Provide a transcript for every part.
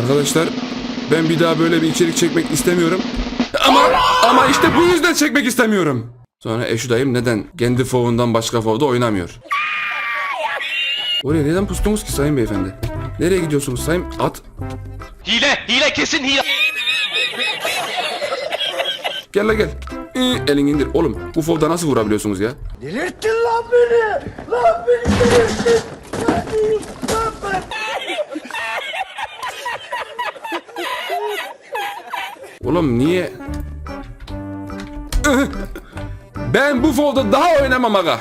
Arkadaşlar ben bir daha böyle bir içerik çekmek istemiyorum. Ama ama işte bu yüzden çekmek istemiyorum. Sonra eşu dayım neden kendi fovundan başka fovda oynamıyor? Oraya neden pustunuz ki sayın beyefendi? Nereye gidiyorsunuz sayın at? Hile, hile kesin hile. Gel la gel. Ee, elini indir. Oğlum bu fovda nasıl vurabiliyorsunuz ya? Delirttin lan beni! Lan beni delirttin! Lan beni! Lan ben! Oğlum niye? Ben bu fovda daha oynamam aga.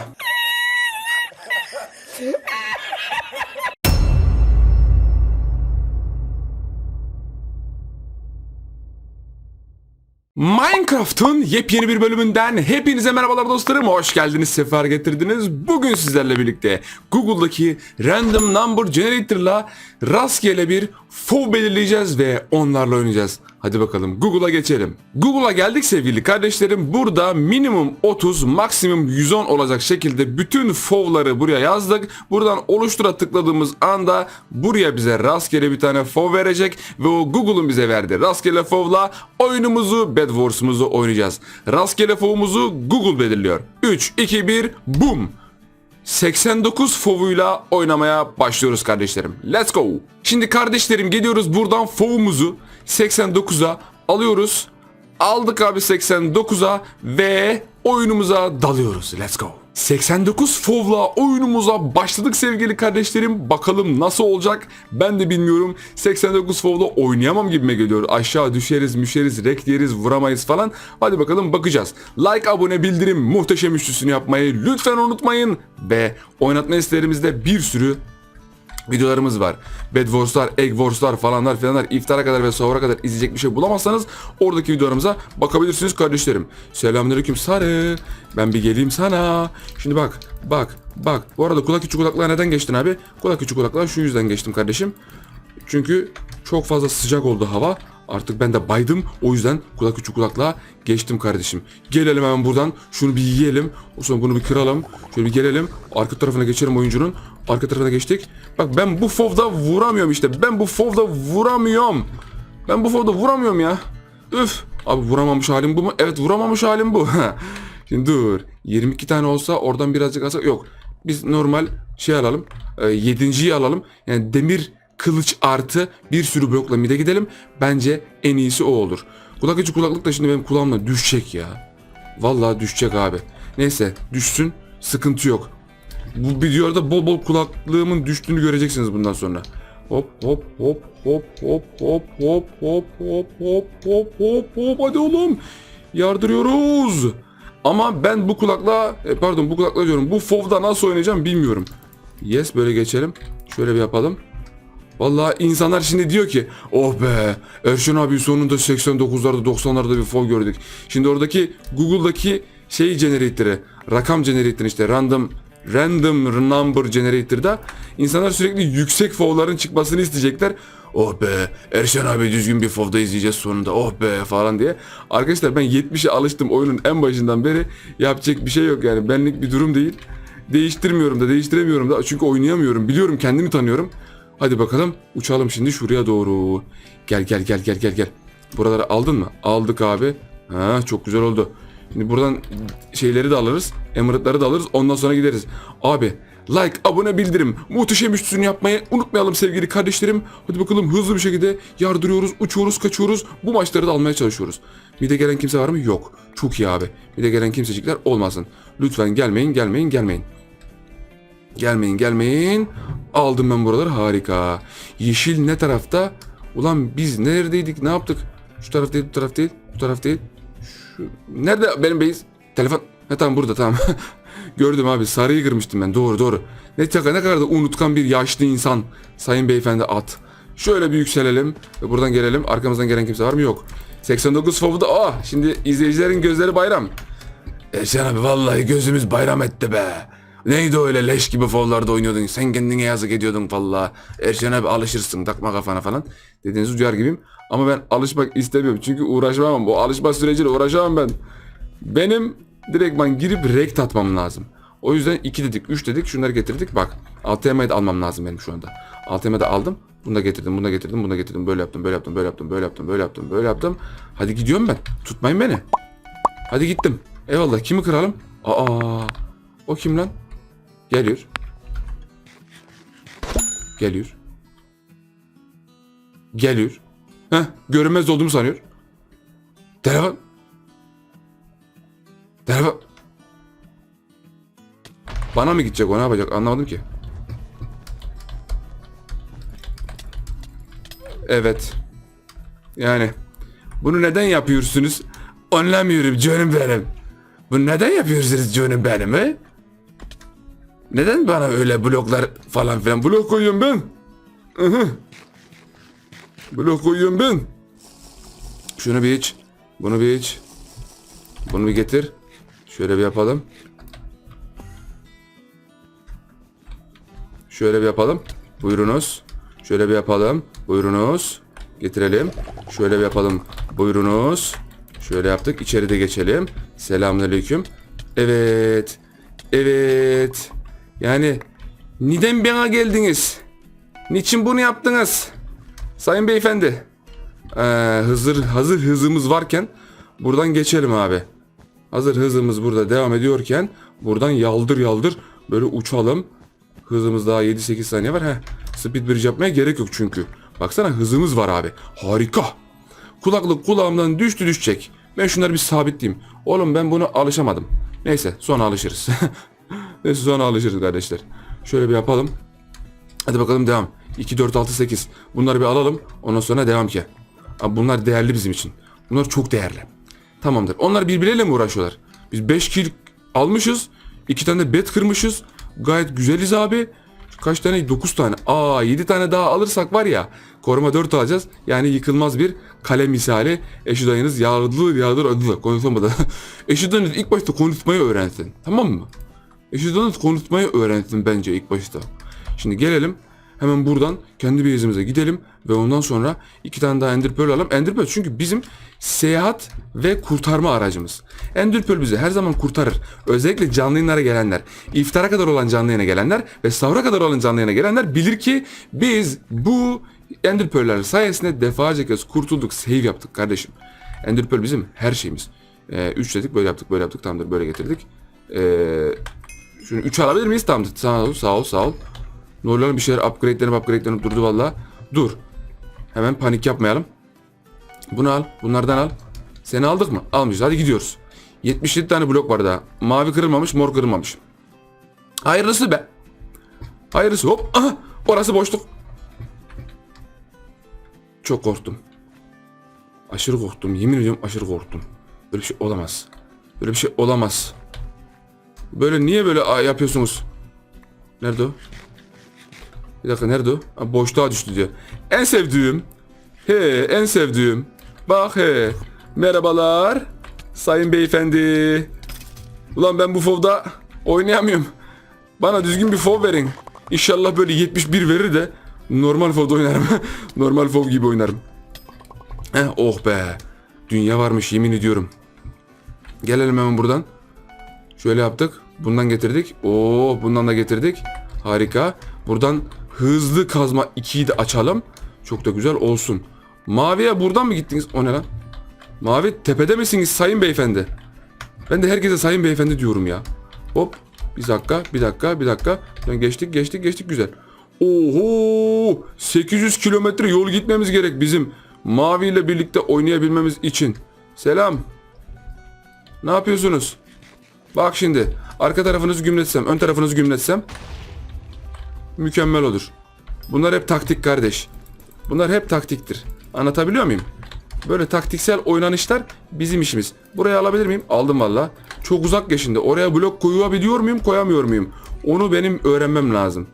Minecraft'ın yepyeni bir bölümünden hepinize merhabalar dostlarım. Hoş geldiniz, sefer getirdiniz. Bugün sizlerle birlikte Google'daki Random Number Generator'la rastgele bir fov belirleyeceğiz ve onlarla oynayacağız. Hadi bakalım Google'a geçelim. Google'a geldik sevgili kardeşlerim. Burada minimum 30, maksimum 110 olacak şekilde bütün fovları buraya yazdık. Buradan oluştura tıkladığımız anda buraya bize rastgele bir tane fov verecek ve o Google'un bize verdiği rastgele fovla oyunumuzu Bed Wars'umuzu oynayacağız. Rastgele fovumuzu Google belirliyor. 3, 2, 1, boom. 89 fovuyla oynamaya başlıyoruz kardeşlerim. Let's go. Şimdi kardeşlerim geliyoruz buradan fovumuzu 89'a alıyoruz. Aldık abi 89'a ve oyunumuza dalıyoruz. Let's go. 89 fovla oyunumuza başladık sevgili kardeşlerim. Bakalım nasıl olacak ben de bilmiyorum. 89 fovla oynayamam gibime geliyor. Aşağı düşeriz, müşeriz, rek yeriz, vuramayız falan. Hadi bakalım bakacağız. Like, abone, bildirim, muhteşem üçlüsünü yapmayı lütfen unutmayın. Ve oynatma listelerimizde bir sürü videolarımız var. Bed Wars'lar, Egg falanlar filanlar iftara kadar ve sahura kadar izleyecek bir şey bulamazsanız oradaki videolarımıza bakabilirsiniz kardeşlerim. Selamünaleyküm Sarı. Ben bir geleyim sana. Şimdi bak, bak, bak. Bu arada kulak içi kulaklığa neden geçtin abi? Kulak içi kulaklığa şu yüzden geçtim kardeşim. Çünkü çok fazla sıcak oldu hava. Artık ben de baydım. O yüzden kulak içi kulaklığa geçtim kardeşim. Gelelim hemen buradan. Şunu bir yiyelim. O sonra bunu bir kıralım. Şöyle bir gelelim. Arka tarafına geçelim oyuncunun. Arka tarafına geçtik. Bak ben bu fovda vuramıyorum işte. Ben bu fovda vuramıyorum. Ben bu fovda vuramıyorum ya. Üf. Abi vuramamış halim bu mu? Evet vuramamış halim bu. Şimdi dur. 22 tane olsa oradan birazcık alsak. Yok. Biz normal şey alalım. E, yedinciyi alalım. Yani demir kılıç artı bir sürü blokla mide gidelim. Bence en iyisi o olur. Kulak içi kulaklık da şimdi benim kulağımla düşecek ya. Vallahi düşecek abi. Neyse düşsün sıkıntı yok. Bu videoda bol bol kulaklığımın düştüğünü göreceksiniz bundan sonra. Hop hop hop hop hop hop hop hop hop hop hop hop hop hadi oğlum. Yardırıyoruz. Ama ben bu kulakla e, pardon bu kulakla diyorum bu fovda nasıl oynayacağım bilmiyorum. Yes böyle geçelim. Şöyle bir yapalım. Vallahi insanlar şimdi diyor ki oh be Erşen abi sonunda 89'larda 90'larda bir fov gördük. Şimdi oradaki Google'daki şey generator'ı rakam generator işte random random number generator'da insanlar sürekli yüksek fovların çıkmasını isteyecekler. Oh be Erşen abi düzgün bir fovda izleyeceğiz sonunda oh be falan diye. Arkadaşlar ben 70'e alıştım oyunun en başından beri yapacak bir şey yok yani benlik bir durum değil. Değiştirmiyorum da değiştiremiyorum da çünkü oynayamıyorum biliyorum kendimi tanıyorum. Hadi bakalım uçalım şimdi şuraya doğru. Gel gel gel gel gel gel. Buraları aldın mı? Aldık abi. Ha çok güzel oldu. Şimdi buradan şeyleri de alırız. Emerald'ları da alırız. Ondan sonra gideriz. Abi like, abone, bildirim, muhteşem üçlüsünü yapmayı unutmayalım sevgili kardeşlerim. Hadi bakalım hızlı bir şekilde yardırıyoruz, uçuyoruz, kaçıyoruz. Bu maçları da almaya çalışıyoruz. Bir de gelen kimse var mı? Yok. Çok iyi abi. Bir de gelen kimsecikler olmasın. Lütfen gelmeyin, gelmeyin, gelmeyin. Gelmeyin gelmeyin. Aldım ben buraları harika. Yeşil ne tarafta? Ulan biz neredeydik ne yaptık? Şu taraf değil bu taraf değil bu taraf değil. Şu... Nerede benim base? Telefon. Ha tamam burada tamam. Gördüm abi sarıyı kırmıştım ben doğru doğru. Ne, ne kadar da unutkan bir yaşlı insan. Sayın beyefendi at. Şöyle bir yükselelim buradan gelelim. Arkamızdan gelen kimse var mı? Yok. 89 fovu da ah şimdi izleyicilerin gözleri bayram. Erşen abi vallahi gözümüz bayram etti be. Neydi öyle leş gibi fovlarda oynuyordun. Sen kendine yazık ediyordun valla. Erşen abi alışırsın takma kafana falan. Dediğinizi duyar gibiyim. Ama ben alışmak istemiyorum. Çünkü uğraşamam. Bu alışma süreciyle uğraşamam ben. Benim direktman girip rekt atmam lazım. O yüzden 2 dedik 3 dedik şunları getirdik. Bak ATM'yi de almam lazım benim şu anda. ATM'de aldım. Bunu da getirdim, bunu da getirdim, bunu da getirdim. Böyle yaptım, böyle yaptım, böyle yaptım, böyle yaptım, böyle yaptım, böyle yaptım. Hadi gidiyorum ben. Tutmayın beni. Hadi gittim. Eyvallah. Kimi kıralım? Aa. O kim lan? Geliyor. Geliyor. Geliyor. Heh, görünmez olduğumu sanıyor. Telefon. Telefon. Bana mı gidecek o ne yapacak anlamadım ki. Evet. Yani bunu neden yapıyorsunuz? Anlamıyorum canım benim. Bunu neden yapıyorsunuz canım benim he? Neden bana öyle bloklar falan filan blok koyuyorum ben? Hı. Blok koyuyorum ben. Şunu bir iç. Bunu bir iç. Bunu bir getir. Şöyle bir yapalım. Şöyle bir yapalım. Buyurunuz. Şöyle bir yapalım. Buyurunuz. Getirelim. Şöyle bir yapalım. Buyurunuz. Şöyle yaptık. İçeri de geçelim. Selamünaleyküm. Evet. Evet. Yani neden bana geldiniz? Niçin bunu yaptınız? Sayın beyefendi. Ee, hazır hazır hızımız varken buradan geçelim abi. Hazır hızımız burada devam ediyorken buradan yaldır yaldır böyle uçalım. Hızımız daha 7-8 saniye var. Heh. Speed bridge yapmaya gerek yok çünkü. Baksana hızımız var abi. Harika. Kulaklık kulağımdan düştü düşecek. Ben şunları bir sabitleyeyim. Oğlum ben bunu alışamadım. Neyse sonra alışırız. Neyse sonra alışırız kardeşler. Şöyle bir yapalım. Hadi bakalım devam. 2, 4, 6, 8. Bunları bir alalım. Ondan sonra devam ki. Abi bunlar değerli bizim için. Bunlar çok değerli. Tamamdır. Onlar birbirleriyle mi uğraşıyorlar? Biz 5 kill almışız. 2 tane de bet kırmışız. Gayet güzeliz abi. Kaç tane? 9 tane. Aa 7 tane daha alırsak var ya. Koruma 4 alacağız. Yani yıkılmaz bir kale misali. Eşi dayınız yağdır yağdır ödü. Konuşamadı. Eşi dayınız ilk başta konuşmayı öğrensin. Tamam mı? Eşi dayınız konuşmayı öğrensin bence ilk başta. Şimdi gelelim. Hemen buradan kendi base'imize gidelim ve ondan sonra iki tane daha Ender Pearl alalım. Ender Pearl çünkü bizim seyahat ve kurtarma aracımız. Ender Pearl bizi her zaman kurtarır. Özellikle canlı yayınlara gelenler, iftara kadar olan canlı yayına gelenler ve sahura kadar olan canlı yayına gelenler bilir ki biz bu Ender Pearl'ler sayesinde defalarca kez kurtulduk, save yaptık kardeşim. Ender Pearl bizim her şeyimiz. Ee, üç dedik böyle yaptık böyle yaptık tamamdır böyle getirdik. Ee, şunu 3 alabilir miyiz? Tamam sağ ol sağ ol sağ ol. Lan? bir şeyler upgrade'lenip upgrade'lenip durdu valla. Dur. Hemen panik yapmayalım. Bunu al. Bunlardan al. Seni aldık mı? Almışız. Hadi gidiyoruz. 77 tane blok var daha. Mavi kırılmamış, mor kırılmamış. Hayırlısı be. Hayırlısı. Hop. Aha. Orası boşluk. Çok korktum. Aşırı korktum. Yemin ediyorum aşırı korktum. Böyle bir şey olamaz. Böyle bir şey olamaz. Böyle niye böyle yapıyorsunuz? Nerede o? Bir dakika nerede o? Ha, boşluğa düştü diyor. En sevdiğim. He en sevdiğim. Bak he. Merhabalar. Sayın beyefendi. Ulan ben bu fovda oynayamıyorum. Bana düzgün bir fov verin. İnşallah böyle 71 verir de normal fovda oynarım. normal fov gibi oynarım. Heh, oh be. Dünya varmış yemin ediyorum. Gelelim hemen buradan. Şöyle yaptık. Bundan getirdik. Oo, bundan da getirdik. Harika. Buradan hızlı kazma 2'yi de açalım. Çok da güzel olsun. Maviye buradan mı gittiniz? O ne lan? Mavi tepede misiniz sayın beyefendi? Ben de herkese sayın beyefendi diyorum ya. Hop. Bir dakika, bir dakika, bir dakika. Yani geçtik, geçtik, geçtik güzel. Oho! 800 kilometre yol gitmemiz gerek bizim Mavi ile birlikte oynayabilmemiz için. Selam. Ne yapıyorsunuz? Bak şimdi arka tarafınızı gümletsem, ön tarafınızı gümletsem mükemmel olur. Bunlar hep taktik kardeş. Bunlar hep taktiktir. Anlatabiliyor muyum? Böyle taktiksel oynanışlar bizim işimiz. Buraya alabilir miyim? Aldım valla. Çok uzak şimdi. Oraya blok koyabiliyor muyum, koyamıyor muyum? Onu benim öğrenmem lazım.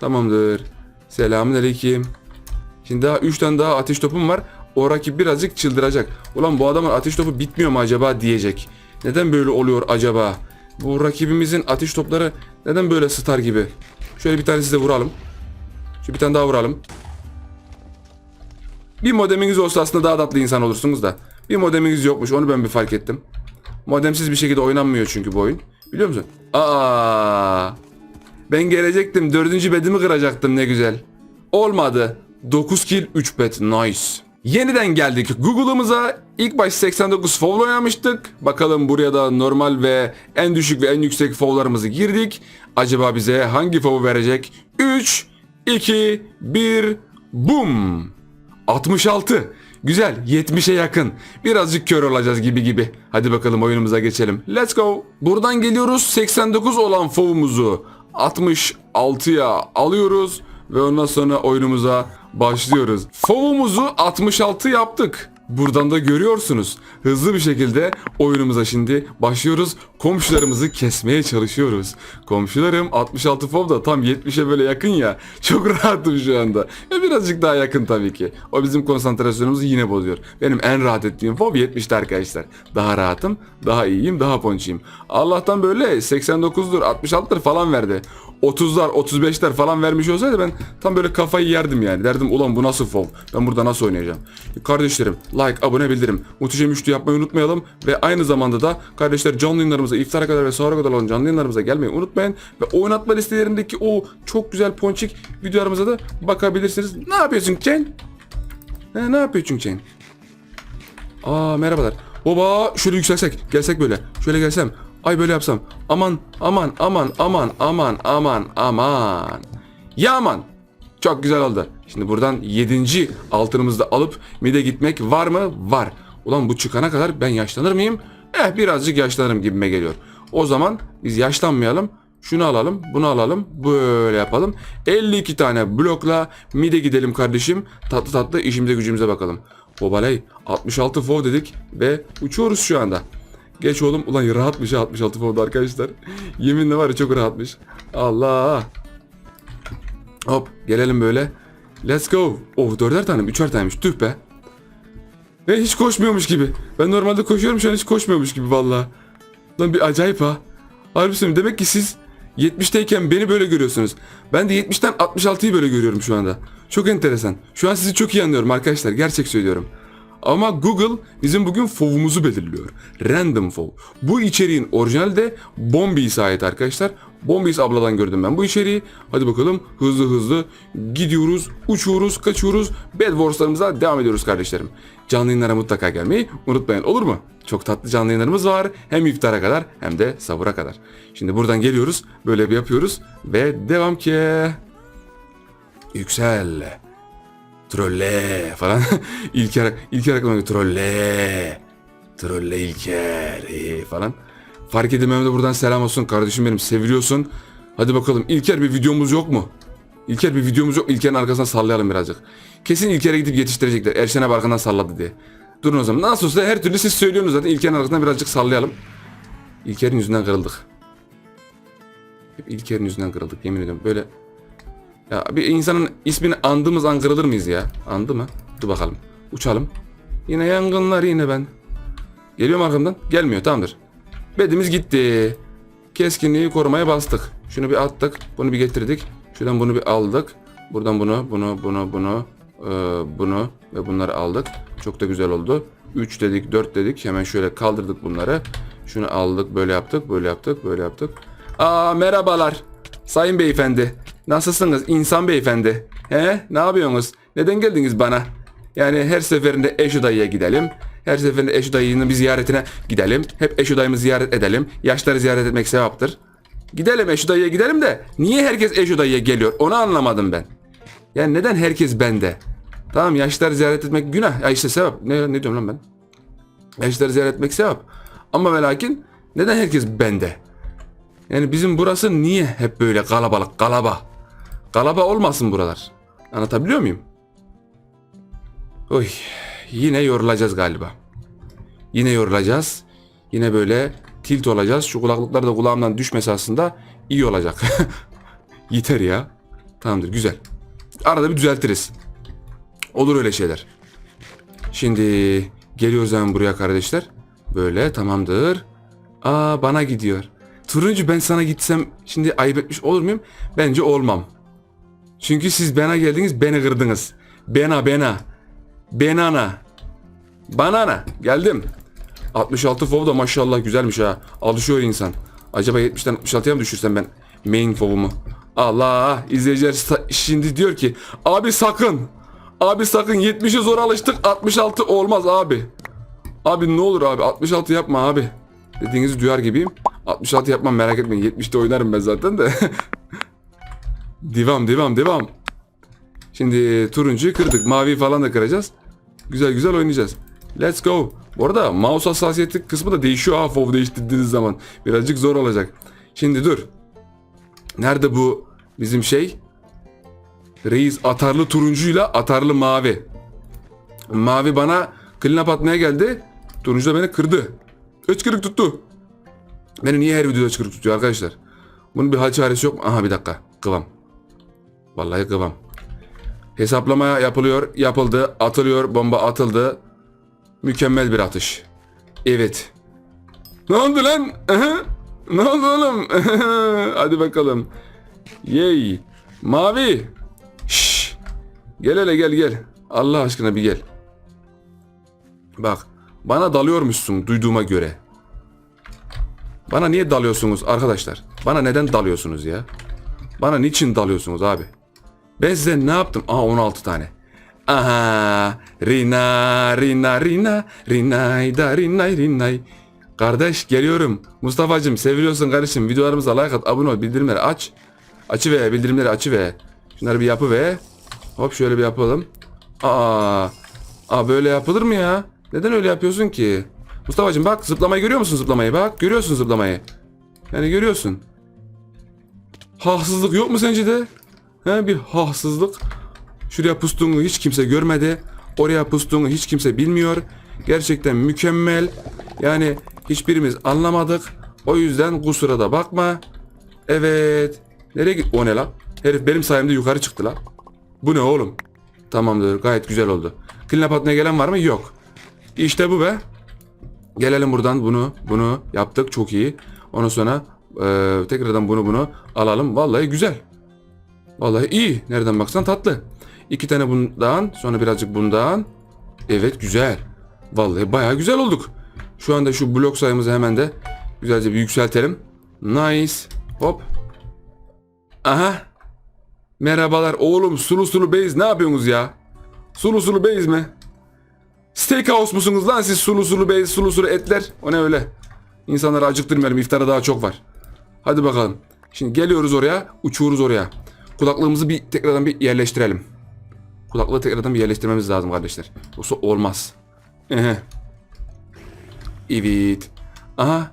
Tamamdır. Selamünaleyküm. Şimdi daha 3 tane daha ateş topum var. O rakip birazcık çıldıracak. Ulan bu adamın ateş topu bitmiyor mu acaba diyecek. Neden böyle oluyor acaba? Bu rakibimizin ateş topları neden böyle star gibi? Şöyle bir tanesi de vuralım. Şu bir tane daha vuralım. Bir modeminiz olsa aslında daha tatlı insan olursunuz da. Bir modeminiz yokmuş onu ben bir fark ettim. Modemsiz bir şekilde oynanmıyor çünkü bu oyun. Biliyor musun? Aa. Ben gelecektim. Dördüncü bedimi kıracaktım ne güzel. Olmadı. 9 kill 3 bed. Nice. Yeniden geldik Google'ımıza. İlk baş 89 foul oynamıştık. Bakalım buraya da normal ve en düşük ve en yüksek fovlarımızı girdik. Acaba bize hangi fovu verecek? 3, 2, 1, boom. 66. Güzel 70'e yakın. Birazcık kör olacağız gibi gibi. Hadi bakalım oyunumuza geçelim. Let's go. Buradan geliyoruz 89 olan fovumuzu 66'ya alıyoruz. Ve ondan sonra oyunumuza başlıyoruz. Fovumuzu 66 yaptık. Buradan da görüyorsunuz. Hızlı bir şekilde oyunumuza şimdi başlıyoruz. Komşularımızı kesmeye çalışıyoruz. Komşularım 66 fov da tam 70'e böyle yakın ya. Çok rahatım şu anda. Ve birazcık daha yakın tabii ki. O bizim konsantrasyonumuzu yine bozuyor. Benim en rahat ettiğim fov 70'te arkadaşlar. Daha rahatım, daha iyiyim, daha ponçiyim. Allah'tan böyle 89'dur, 66'dır falan verdi. 30'lar 35'ler falan vermiş olsaydı ben tam böyle kafayı yerdim yani. Derdim ulan bu nasıl fov? Ben burada nasıl oynayacağım? Kardeşlerim like, abone, bildirim. Muhteşem üçlü yapmayı unutmayalım. Ve aynı zamanda da kardeşler canlı yayınlarımıza iftara kadar ve sahura kadar olan canlı yayınlarımıza gelmeyi unutmayın. Ve oynatma listelerindeki o çok güzel ponçik videolarımıza da bakabilirsiniz. Ne yapıyorsun Ken? He, ne yapıyorsun Ken? Aa merhabalar. Baba şöyle yükselsek. Gelsek böyle. Şöyle gelsem. Ay böyle yapsam. Aman aman aman aman aman aman aman. Ya aman. Çok güzel oldu. Şimdi buradan 7. altınımızı da alıp mide gitmek var mı? Var. Ulan bu çıkana kadar ben yaşlanır mıyım? Eh birazcık yaşlanırım gibime geliyor. O zaman biz yaşlanmayalım. Şunu alalım, bunu alalım, böyle yapalım. 52 tane blokla mide gidelim kardeşim. Tatlı tatlı işimize gücümüze bakalım. Obaley 66 fov dedik ve uçuyoruz şu anda. Geç oğlum. Ulan rahatmış ha 66 fovda arkadaşlar. Yeminle var ya çok rahatmış. Allah. Hop gelelim böyle. Let's go. Oh dörder tane? Üçer taneymiş. Tüh be. Ve hiç koşmuyormuş gibi. Ben normalde koşuyorum şu an hiç koşmuyormuş gibi valla. Lan bir acayip ha. Harbi söylüyorum. Demek ki siz 70'teyken beni böyle görüyorsunuz. Ben de 70'ten 66'yı böyle görüyorum şu anda. Çok enteresan. Şu an sizi çok iyi anlıyorum arkadaşlar. Gerçek söylüyorum. Ama Google bizim bugün fovumuzu belirliyor. Random fov. Bu içeriğin orijinali de Bombies'e ait arkadaşlar. Bombies abladan gördüm ben bu içeriği. Hadi bakalım hızlı hızlı gidiyoruz, uçuyoruz, kaçıyoruz. Bad Wars'larımıza devam ediyoruz kardeşlerim. Canlı yayınlara mutlaka gelmeyi unutmayın olur mu? Çok tatlı canlı yayınlarımız var. Hem iftara kadar hem de sahura kadar. Şimdi buradan geliyoruz. Böyle bir yapıyoruz. Ve devam ki. Yüksel. Trolle falan. İlker, İlker aklıma geliyor. Trolle. Trolle İlker ee, falan. Fark edilmem de buradan selam olsun kardeşim benim. Seviliyorsun. Hadi bakalım İlker bir videomuz yok mu? İlker bir videomuz yok. İlker'in arkasından sallayalım birazcık. Kesin İlker'e gidip yetiştirecekler. Erşen abi arkadan salladı diye. Durun o zaman. Nasıl olsa her türlü siz söylüyorsunuz zaten. İlker'in arkasından birazcık sallayalım. İlker'in yüzünden kırıldık. Hep İlker'in yüzünden kırıldık yemin ediyorum. Böyle ya bir insanın ismini andığımız an kırılır mıyız ya? Andı mı? Dur bakalım. Uçalım. Yine yangınlar yine ben. Geliyor mu arkamdan? Gelmiyor tamamdır. Bedimiz gitti. Keskinliği korumaya bastık. Şunu bir attık. Bunu bir getirdik. Şuradan bunu bir aldık. Buradan bunu, bunu, bunu, bunu, e, bunu ve bunları aldık. Çok da güzel oldu. 3 dedik, 4 dedik. Hemen şöyle kaldırdık bunları. Şunu aldık, böyle yaptık, böyle yaptık, böyle yaptık. Aa merhabalar. Sayın beyefendi. Nasılsınız insan beyefendi? He? Ne yapıyorsunuz? Neden geldiniz bana? Yani her seferinde Eşo dayıya gidelim. Her seferinde Eşo dayının bir ziyaretine gidelim. Hep Eşo dayımı ziyaret edelim. Yaşları ziyaret etmek sevaptır. Gidelim Eşo dayıya gidelim de niye herkes Eşo dayıya geliyor? Onu anlamadım ben. Yani neden herkes bende? Tamam yaşları ziyaret etmek günah. Ya işte sevap. Ne, ne diyorum lan ben? Yaşları ziyaret etmek sevap. Ama ve lakin neden herkes bende? Yani bizim burası niye hep böyle kalabalık, kalaba? Kalaba olmasın buralar. Anlatabiliyor muyum? Oy, yine yorulacağız galiba. Yine yorulacağız. Yine böyle tilt olacağız. Şu kulaklıklar da kulağımdan düşmesi aslında iyi olacak. Yeter ya. Tamamdır, güzel. Arada bir düzeltiriz. Olur öyle şeyler. Şimdi geliyoruz hemen buraya kardeşler. Böyle tamamdır. Aa bana gidiyor. Turuncu ben sana gitsem şimdi ayıp etmiş olur muyum? Bence olmam. Çünkü siz bana geldiniz beni kırdınız. Bena bena. Benana. Banana. Geldim. 66 fov da maşallah güzelmiş ha. Alışıyor insan. Acaba 70'ten 66'ya mı düşürsem ben? Main fovumu. Allah izleyiciler şimdi diyor ki abi sakın. Abi sakın 70'e zor alıştık 66 olmaz abi. Abi ne olur abi 66 yapma abi. Dediğinizi duyar gibiyim. 66 yapmam merak etmeyin 70'te oynarım ben zaten de. devam devam devam. Şimdi turuncuyu kırdık. Mavi falan da kıracağız. Güzel güzel oynayacağız. Let's go. Bu arada mouse hassasiyeti kısmı da değişiyor ha FOV değiştirdiğiniz zaman. Birazcık zor olacak. Şimdi dur. Nerede bu bizim şey? Reis atarlı turuncuyla atarlı mavi. Mavi bana clean atmaya geldi. Turuncu da beni kırdı. Hıçkırık tuttu. Beni niye her videoda hıçkırık tutuyor arkadaşlar? Bunun bir hal çaresi yok mu? Aha bir dakika. Kıvam. Vallahi kıvam. Hesaplama yapılıyor, yapıldı, atılıyor, bomba atıldı. Mükemmel bir atış. Evet. Ne oldu lan? Ne oldu oğlum? Hadi bakalım. Yey. Mavi. Şş. Gel hele gel gel. Allah aşkına bir gel. Bak. Bana dalıyormuşsun duyduğuma göre. Bana niye dalıyorsunuz arkadaşlar? Bana neden dalıyorsunuz ya? Bana niçin dalıyorsunuz abi? Ben size ne yaptım? Aa 16 tane. Aha Rina Rina Rina Rinay da Rinay Rinay Kardeş geliyorum. Mustafa'cığım seviyorsun kardeşim. Videolarımıza like at, abone ol, bildirimleri aç. Açı ve bildirimleri açı ve. Şunları bir yapı ve. Hop şöyle bir yapalım. Aa, aa böyle yapılır mı ya? Neden öyle yapıyorsun ki? Mustafa'cığım bak zıplamayı görüyor musun zıplamayı? Bak görüyorsun zıplamayı. Yani görüyorsun. Haksızlık yok mu sence de? He, bir haksızlık. Şuraya pustuğunu hiç kimse görmedi. Oraya pustuğunu hiç kimse bilmiyor. Gerçekten mükemmel. Yani hiçbirimiz anlamadık. O yüzden kusura da bakma. Evet. Nereye git? O ne la? Herif benim sayemde yukarı çıktı la. Bu ne oğlum? Tamamdır. Gayet güzel oldu. Clean up gelen var mı? Yok. İşte bu be. Gelelim buradan bunu bunu yaptık çok iyi. Ondan sonra eee, tekrardan bunu bunu alalım. Vallahi güzel. Vallahi iyi. Nereden baksan tatlı. İki tane bundan sonra birazcık bundan. Evet güzel. Vallahi bayağı güzel olduk. Şu anda şu blok sayımızı hemen de güzelce bir yükseltelim. Nice. Hop. Aha. Merhabalar oğlum sulu sulu base ne yapıyorsunuz ya? Sulu sulu base mi? Steakhouse musunuz lan siz sulu sulu bey sulu sulu etler? O ne öyle? İnsanları acıktırmayalım iftara daha çok var. Hadi bakalım. Şimdi geliyoruz oraya uçuyoruz oraya. Kulaklığımızı bir tekrardan bir yerleştirelim. Kulaklığı tekrardan bir yerleştirmemiz lazım kardeşler. Yoksa olmaz. Ehe. Evet. Aha.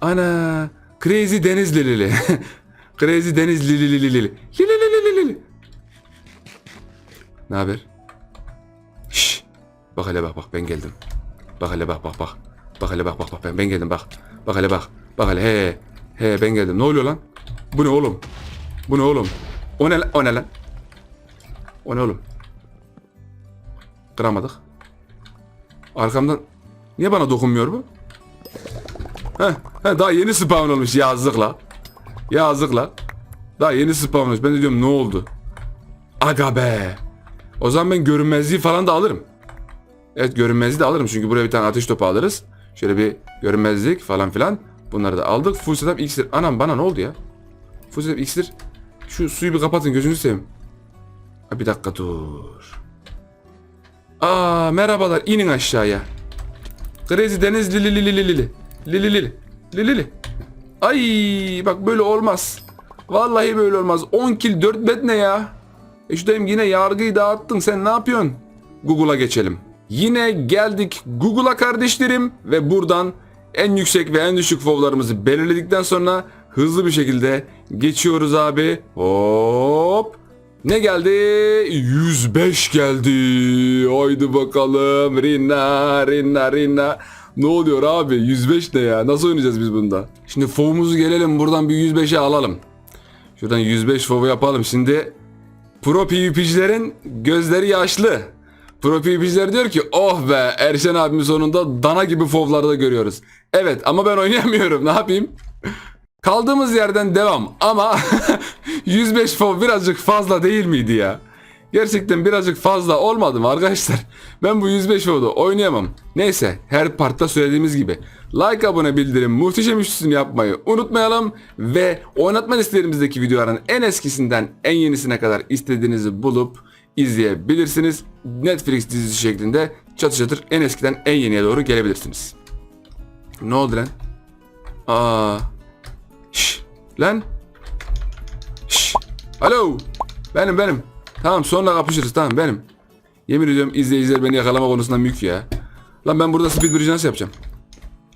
Ana. Crazy Deniz Lili. Crazy Deniz Lili Lili Lili. Lili Lili. Ne haber? Şşş. Bak hele bak bak ben geldim. Bak hele bak bak bak. Bak hele bak bak bak ben, ben geldim bak. Bak hele bak. Bak hele he. He ben geldim. Ne oluyor lan? Bu ne oğlum? Bu ne oğlum? O ne? O ne lan? O ne oğlum? Kıramadık. Arkamdan niye bana dokunmuyor bu? Heh, heh, daha yeni spawn olmuş yazıkla. Yazıkla. Daha yeni spawn olmuş. Ben de diyorum ne oldu? Aga be. O zaman ben görünmezliği falan da alırım. Evet görünmezliği de alırım çünkü buraya bir tane ateş topu alırız. Şöyle bir görünmezlik falan filan. Bunları da aldık. Full setup iksir. Anam bana ne oldu ya? Full setup iksir. Şu suyu bir kapatın gözünüzü seveyim. Bir dakika dur. Aa merhabalar inin aşağıya. Crazy Deniz li li li li li li li li li li li li. Ay bak böyle olmaz. Vallahi böyle olmaz. 10 kill 4 bed ne ya? E şu yine yargıyı dağıttın. Sen ne yapıyorsun? Google'a geçelim. Yine geldik Google'a kardeşlerim ve buradan en yüksek ve en düşük fovlarımızı belirledikten sonra hızlı bir şekilde geçiyoruz abi. Hop. Ne geldi? 105 geldi. Haydi bakalım. Rinna, rinna, rinna. Ne oluyor abi? 105 ne ya? Nasıl oynayacağız biz bunda? Şimdi fovumuzu gelelim buradan bir 105'e alalım. Şuradan 105 fovu yapalım. Şimdi Pro PvP'cilerin gözleri yaşlı. Pro PvP'ciler diyor ki oh be Erşen abimi sonunda dana gibi fovlarda görüyoruz. Evet ama ben oynayamıyorum ne yapayım? Kaldığımız yerden devam ama 105 fov birazcık fazla değil miydi ya? Gerçekten birazcık fazla olmadı mı arkadaşlar? Ben bu 105 oldu oynayamam. Neyse her partta söylediğimiz gibi like abone bildirim muhteşem üçlüsünü yapmayı unutmayalım. Ve oynatma listelerimizdeki videoların en eskisinden en yenisine kadar istediğinizi bulup izleyebilirsiniz. Netflix dizisi şeklinde çatır çatır en eskiden en yeniye doğru gelebilirsiniz. Ne oldu lan? Aa. Lan. Şş. Alo. Benim benim. Tamam sonra kapışırız tamam benim. Yemin ediyorum izleyiciler beni yakalama konusundan mülk ya. Lan ben burada speed bridge nasıl yapacağım?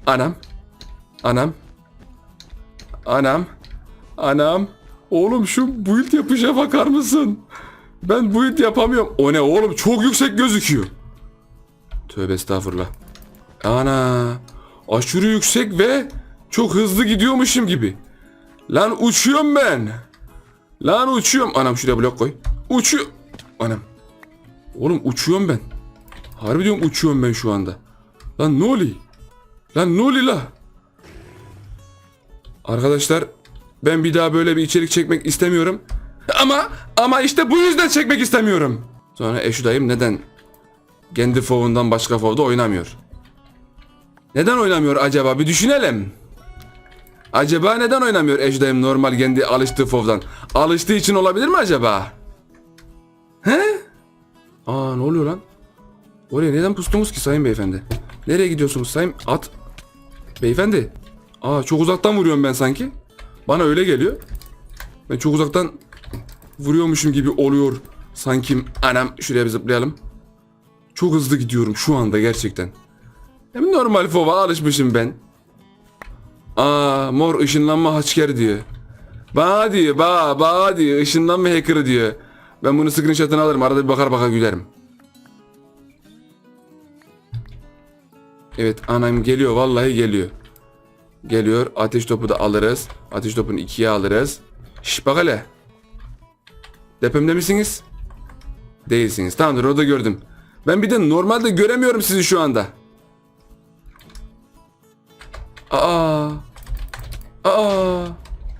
Anam. Anam. Anam. Anam. Oğlum şu build yapışa bakar mısın? Ben build yapamıyorum. O ne oğlum çok yüksek gözüküyor. Tövbe estağfurullah. Ana. Aşırı yüksek ve çok hızlı gidiyormuşum gibi. Lan uçuyorum ben. Lan uçuyorum. Anam şuraya blok koy. Uçuyor. Anam. Oğlum uçuyorum ben. Harbi diyorum uçuyorum ben şu anda. Lan ne oluyor? Lan ne oluyor la? Arkadaşlar ben bir daha böyle bir içerik çekmek istemiyorum. Ama ama işte bu yüzden çekmek istemiyorum. Sonra eşu dayım neden kendi fovundan başka fovda oynamıyor? Neden oynamıyor acaba bir düşünelim. Acaba neden oynamıyor eşu dayım normal kendi alıştığı fovdan? Alıştığı için olabilir mi acaba? He? Aa ne oluyor lan? Oraya neden pustunuz ki sayın beyefendi? Nereye gidiyorsunuz sayın at? Beyefendi. Aa çok uzaktan vuruyorum ben sanki. Bana öyle geliyor. Ben çok uzaktan vuruyormuşum gibi oluyor. Sanki anam şuraya bir zıplayalım. Çok hızlı gidiyorum şu anda gerçekten. Hem normal fova alışmışım ben. Aa mor ışınlanma haçker diyor. Ba diyor ba ba diyor ışınlanma hacker diyor. Ben bunu screenshot'ını alırım arada bir bakar bakar gülerim. Evet anam geliyor vallahi geliyor. Geliyor ateş topu da alırız. Ateş topunu ikiye alırız. Şş bak hele. Depemde misiniz? Değilsiniz. Tamamdır orada gördüm. Ben bir de normalde göremiyorum sizi şu anda. Aa. Aa.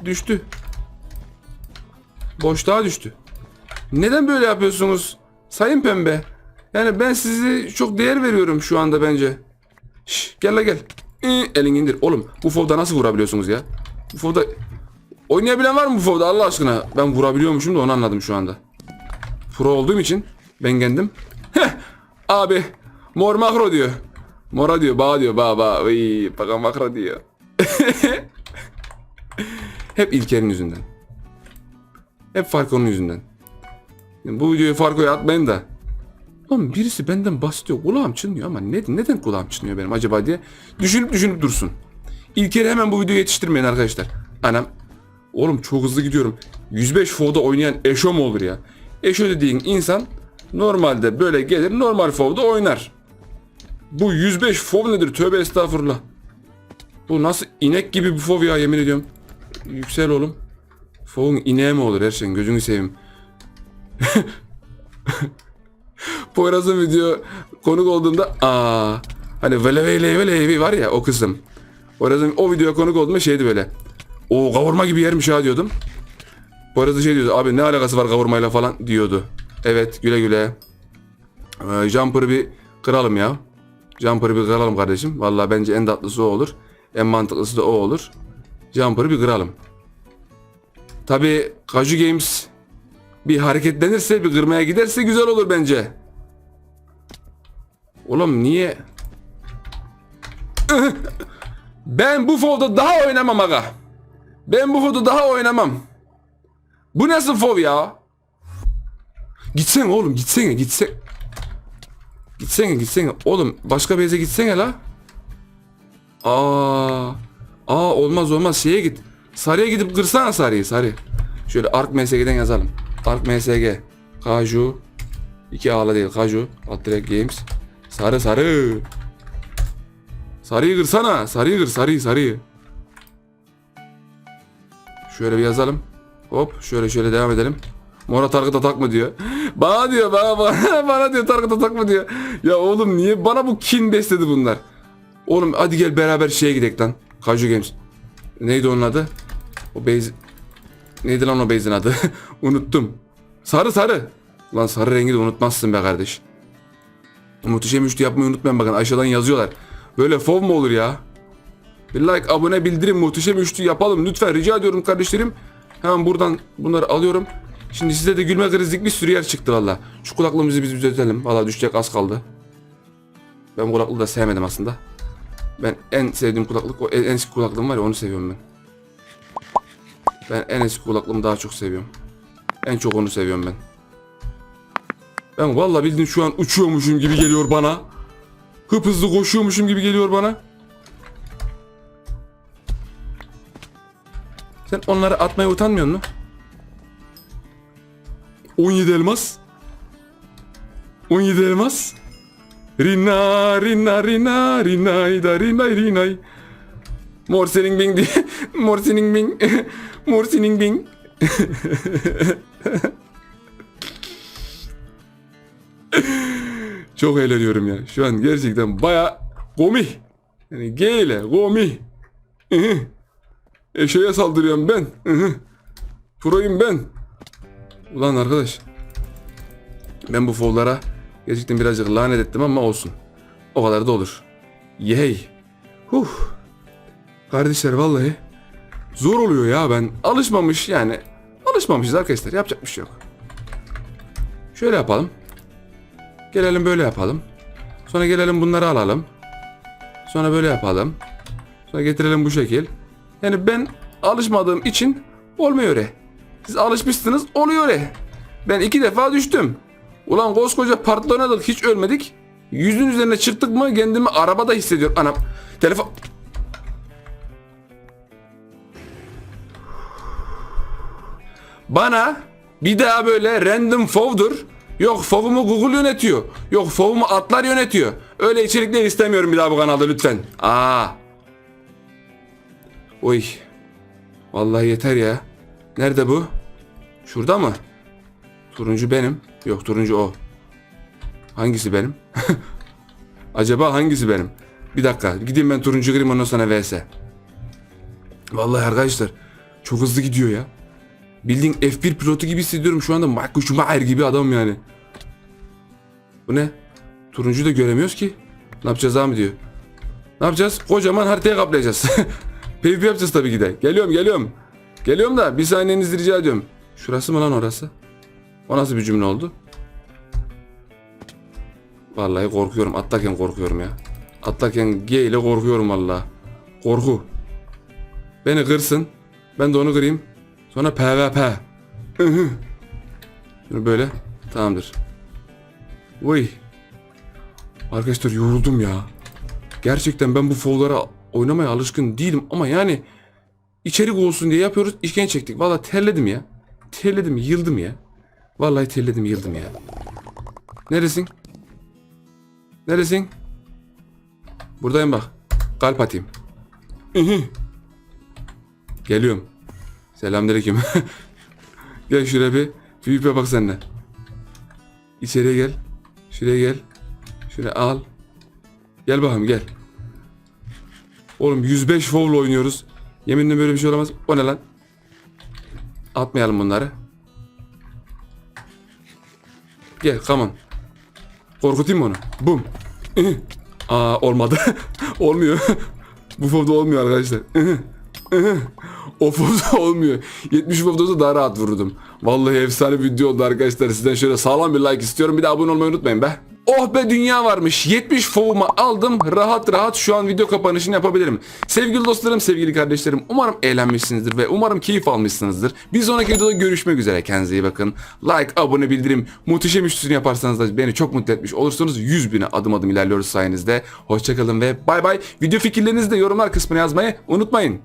Düştü. Boşluğa düştü. Neden böyle yapıyorsunuz? Sayın Pembe. Yani ben sizi çok değer veriyorum şu anda bence. Şş, gel la gel. Ee, elini indir. Oğlum bu fovda nasıl vurabiliyorsunuz ya? Bu fovda... Oynayabilen var mı bu fovda Allah aşkına? Ben vurabiliyormuşum da onu anladım şu anda. Pro olduğum için ben kendim. Heh, abi mor makro diyor. Mora diyor, bağ diyor, bağ bağ. Vıy, baka makro diyor. Hep İlker'in yüzünden. Hep Farko'nun yüzünden. Yani bu videoyu Farko'ya atmayın da. Oğlum birisi benden bahsediyor. Kulağım çınlıyor ama ne, neden kulağım çınlıyor benim acaba diye. Düşünüp düşünüp dursun. İlker'i hemen bu videoyu yetiştirmeyin arkadaşlar. Anam. Oğlum çok hızlı gidiyorum. 105 FO'da oynayan Eşo mu olur ya? Eşo dediğin insan normalde böyle gelir normal FO'da oynar. Bu 105 FOV nedir? Tövbe estağfurullah. Bu nasıl inek gibi bir FOV ya yemin ediyorum. Yüksel oğlum. FOV'un ineği mi olur her şeyin gözünü seveyim. Poyraz'ın video konuk olduğunda aa hani vele vele vele var ya o kısım. Poyraz'ın o videoya konuk olduğunda şeydi böyle. O kavurma gibi yermiş ha diyordum. Poyraz'da şey diyordu abi ne alakası var kavurmayla falan diyordu. Evet güle güle. Ee, jumper'ı bir kıralım ya. Jumper'ı bir kıralım kardeşim. Vallahi bence en tatlısı o olur. En mantıklısı da o olur. Jumper'ı bir kıralım. Tabi Kaju Games bir hareketlenirse bir kırmaya giderse güzel olur bence. Oğlum niye? Ben bu fovda daha oynamam aga. Ben bu fovda daha oynamam. Bu nasıl fov ya? Gitsene oğlum gitsene gitsene. Gitsene gitsene. Oğlum başka beze gitsene la. Aa. Aa olmaz olmaz şeye git. Sarıya gidip kırsana sarıyı sarı. Şöyle Ark MSG'den yazalım. Ark MSG. Kaju. İki ağla değil Kaju. Attrek Games. Sarı sarı. Sarıyı kırsana. Sarıyı kır sarıyı sarıyı. Şöyle bir yazalım. Hop şöyle şöyle devam edelim. Mora target atak mı diyor. Bana diyor bana bana, bana diyor target atak mı diyor. Ya oğlum niye bana bu kin besledi bunlar. Oğlum hadi gel beraber şeye gidelim lan. Kaju Games. Neydi onun adı? O base... Neydi lan o base'in adı? Unuttum. Sarı sarı. Lan sarı rengi de unutmazsın be kardeş. Muhteşem üçlü yapmayı unutmayın bakın aşağıdan yazıyorlar. Böyle fov mu olur ya? Bir like, abone, bildirim, muhteşem üçlü yapalım. Lütfen rica ediyorum kardeşlerim. Hemen buradan bunları alıyorum. Şimdi size de gülme krizlik bir sürü yer çıktı valla. Şu kulaklığımızı biz düzeltelim. Valla düşecek az kaldı. Ben kulaklığı da sevmedim aslında. Ben en sevdiğim kulaklık o en eski kulaklığım var ya onu seviyorum ben. Ben en eski kulaklığımı daha çok seviyorum. En çok onu seviyorum ben. Ben valla bildiğin şu an uçuyormuşum gibi geliyor bana. Hıp hızlı koşuyormuşum gibi geliyor bana. Sen onları atmaya utanmıyor musun? 17 elmas. 17 elmas. Rina rina rina rinay da rinay rinay. Mor senin bing diye. Mor senin bing. Mor senin bing. Çok eğleniyorum ya. Şu an gerçekten baya komik. Yani G ile komik. Eşeğe saldırıyorum ben. Pro'yum ben. Ulan arkadaş. Ben bu follara gerçekten birazcık lanet ettim ama olsun. O kadar da olur. Yey. Huh. Kardeşler vallahi zor oluyor ya ben. Alışmamış yani. Alışmamışız arkadaşlar. Yapacak bir şey yok. Şöyle yapalım. Gelelim böyle yapalım. Sonra gelelim bunları alalım. Sonra böyle yapalım. Sonra getirelim bu şekil. Yani ben alışmadığım için olmuyor. Siz alışmışsınız oluyor. Ben iki defa düştüm. Ulan koskoca partla oynadık hiç ölmedik. Yüzün üzerine çıktık mı kendimi arabada hissediyorum. Anam telefon... Bana bir daha böyle random fovdur. Yok fovumu Google yönetiyor. Yok fovumu atlar yönetiyor. Öyle içerikler istemiyorum bir daha bu kanalda lütfen. Aa. Oy. Vallahi yeter ya. Nerede bu? Şurada mı? Turuncu benim. Yok turuncu o. Hangisi benim? Acaba hangisi benim? Bir dakika. Gideyim ben turuncu gireyim ondan sonra vs. Vallahi arkadaşlar çok hızlı gidiyor ya. Bildiğin F1 pilotu gibi hissediyorum şu anda Michael Schumacher gibi adam yani. Bu ne? Turuncuyu da göremiyoruz ki. Ne yapacağız abi diyor. Ne yapacağız? Kocaman haritaya kaplayacağız. PvP yapacağız tabii ki de. Geliyorum geliyorum. Geliyorum da bir saniyenizi rica ediyorum. Şurası mı lan orası? O nasıl bir cümle oldu? Vallahi korkuyorum. Atlarken korkuyorum ya. Atlarken G ile korkuyorum vallahi. Korku. Beni kırsın. Ben de onu kırayım. Sonra PvP. Şunu böyle. Tamamdır. Uy. Arkadaşlar yoruldum ya. Gerçekten ben bu fovlara oynamaya alışkın değilim ama yani içerik olsun diye yapıyoruz. İşkence çektik. Vallahi terledim ya. Terledim, yıldım ya. Vallahi terledim, yıldım ya. Neresin? Neresin? Buradayım bak. Kalp atayım. Geliyorum. Selamünaleyküm. gel şuraya bir PvP'ye bak sen de. İçeriye gel. Şuraya gel. Şuraya al. Gel bakalım gel. Oğlum 105 fovla oynuyoruz. Yeminle böyle bir şey olamaz. O ne lan? Atmayalım bunları. Gel come on. Korkutayım onu? Bum. Aa olmadı. Olmuyor. Bu fovda olmuyor arkadaşlar. O fovda olmuyor. 70 fovda olsa daha rahat vururdum. Vallahi efsane video oldu arkadaşlar. Sizden şöyle sağlam bir like istiyorum. Bir de abone olmayı unutmayın be. Oh be dünya varmış. 70 fovumu aldım. Rahat rahat şu an video kapanışını yapabilirim. Sevgili dostlarım, sevgili kardeşlerim. Umarım eğlenmişsinizdir ve umarım keyif almışsınızdır. Bir sonraki videoda görüşmek üzere. Kendinize iyi bakın. Like, abone, bildirim, muhteşem üçlüsünü yaparsanız da beni çok mutlu etmiş olursunuz. 100 bine adım adım ilerliyoruz sayenizde. Hoşçakalın ve bay bay. Video fikirlerinizi de yorumlar kısmına yazmayı unutmayın.